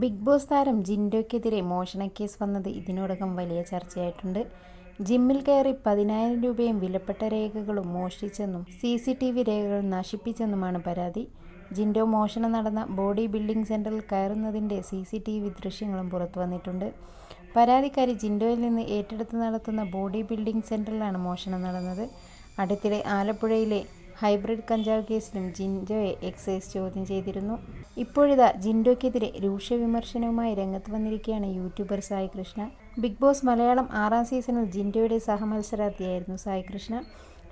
Big boss താരം ജിൻഡോയ്ക്കെതിരെ മോഷണക്കേസ് വന്നത് ഇതിനോടകം വലിയ ചർച്ചയായിട്ടുണ്ട്. ജിമ്മിൽ കയറി പതിനായിരം രൂപയും വിലപ്പെട്ട രേഖകളും മോഷ്ടിച്ചെന്നും സി സി ടി വി രേഖകൾ നശിപ്പിച്ചെന്നുമാണ് പരാതി. ജിൻഡോ മോഷണം നടന്ന ബോഡി ബിൽഡിംഗ് സെന്ററിൽ കയറുന്നതിന്റെ സി സി ടി വി ദൃശ്യങ്ങളും പുറത്തു വന്നിട്ടുണ്ട്. പരാതിക്കാരി ജിൻഡോയിൽ നിന്ന് ഏറ്റെടുത്ത് നടത്തുന്ന ബോഡി ബിൽഡിംഗ് സെന്ററിലാണ് മോഷണം നടന്നത്. അടുത്തിടെ ആലപ്പുഴയിലെ ഹൈബ്രിഡ് കഞ്ചാവ് കേസിലും ജിൻഡോയെ എക്സൈസ് ചോദ്യം ചെയ്തിരുന്നു. ഇപ്പോഴിതാ ജിൻഡോയ്ക്കെതിരെ രൂക്ഷ വിമർശനവുമായി രംഗത്ത് വന്നിരിക്കുകയാണ് YouTuber Sai Krishna Big Boss Malayalam ആറാം സീസണിൽ ജിൻഡോയുടെ സഹമത്സരാർത്ഥിയായിരുന്നു സായി കൃഷ്ണ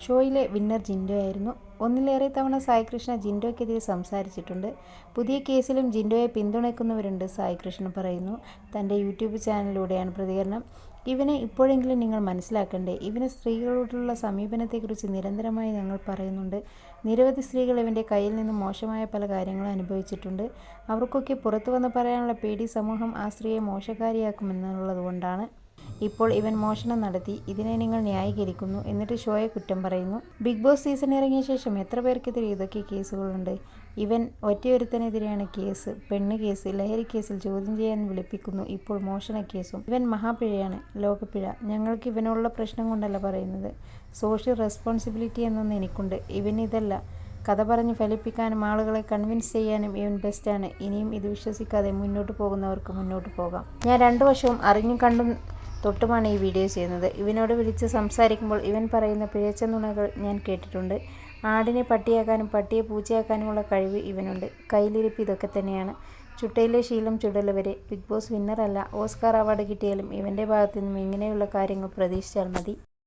ഷോയിലെ വിന്നർ ജിൻഡോ ആയിരുന്നു. ഒന്നിലേറെ തവണ സായി കൃഷ്ണ ജിൻഡോയ്ക്കെതിരെ സംസാരിച്ചിട്ടുണ്ട്. പുതിയ കേസിലും ജിൻഡോയെ പിന്തുണയ്ക്കുന്നവരുണ്ട് സായി കൃഷ്ണ പറയുന്നു. തന്റെ യൂട്യൂബ് ചാനലിലൂടെയാണ് പ്രതികരണം. ഇവനെ ഇപ്പോഴെങ്കിലും നിങ്ങൾ മനസ്സിലാക്കണ്ടേ? ഇവന് സ്ത്രീകളോടുള്ള സമീപനത്തെക്കുറിച്ച് നിരന്തരമായി ഞങ്ങൾ പറയുന്നുണ്ട്. നിരവധി സ്ത്രീകൾ ഇവന്റെ കയ്യിൽ നിന്നും മോശമായ പല കാര്യങ്ങളും അനുഭവിച്ചിട്ടുണ്ട്. അവർക്കൊക്കെ പുറത്തു വന്ന് പറയാനുള്ള പേടി സമൂഹം ആ സ്ത്രീയെ മോശക്കാരിയാക്കുമെന്നുള്ളതുകൊണ്ടാണ്. ഇപ്പോൾ ഇവൻ മോഷണം നടത്തി. ഇതിനെ നിങ്ങൾ ന്യായീകരിക്കുന്നു. എന്നിട്ട് ഷോയെ കുറ്റം പറയുന്നു. ബിഗ് ബോസ് സീസൺ ഇറങ്ങിയ ശേഷം എത്ര പേർക്കെതിരെ ഇതൊക്കെ കേസുകളുണ്ട്? ഇവൻ ഒറ്റയൊരുത്തനെതിരെയാണ് കേസ്. പെണ്ണ് കേസ് ലഹരി കേസിൽ ചോദ്യം ചെയ്യാൻ വിളിപ്പിക്കുന്നു. ഇപ്പോൾ മോഷണ കേസും ഇവൻ മഹാപിഴയാണ്. ലോകപ്പിഴ. ഞങ്ങൾക്ക് ഇവനുള്ള പ്രശ്നം കൊണ്ടല്ല പറയുന്നത്. സോഷ്യൽ റെസ്പോൺസിബിലിറ്റി എന്നൊന്ന് എനിക്കുണ്ട്. ഇവനിതല്ല കഥ പറഞ്ഞ് ഫലിപ്പിക്കാനും ആളുകളെ കൺവിൻസ് ചെയ്യാനും ഇവൻ ബെസ്റ്റാണ് ഇനിയും ഇത് വിശ്വസിക്കാതെ മുന്നോട്ട് പോകുന്നവർക്ക് മുന്നോട്ട് പോകാം. ഞാൻ രണ്ടു വശവും അറിഞ്ഞും കണ്ടും തൊട്ടുമാണ് ഈ വീഡിയോ ചെയ്യുന്നത്. ഇവനോട് വിളിച്ച് സംസാരിക്കുമ്പോൾ ഇവൻ പറയുന്ന പിഴച്ച നുണകൾ ഞാൻ കേട്ടിട്ടുണ്ട്. ആടിനെ പട്ടിയാക്കാനും പട്ടിയെ പൂച്ചയാക്കാനുമുള്ള കഴിവ് ഇവനുണ്ട്. കയ്യിലിരിപ്പ് ഇതൊക്കെ തന്നെയാണ്. ചുട്ടയിലെ ശീലം ചുടലവരെ ബിഗ് ബോസ് വിന്നറല്ല ഓസ്കാർ അവാർഡ് കിട്ടിയാലും ഇവന്റെ ഭാഗത്തു നിന്നും ഇങ്ങനെയുള്ള കാര്യങ്ങൾ പ്രതീക്ഷിച്ചാൽ മതി.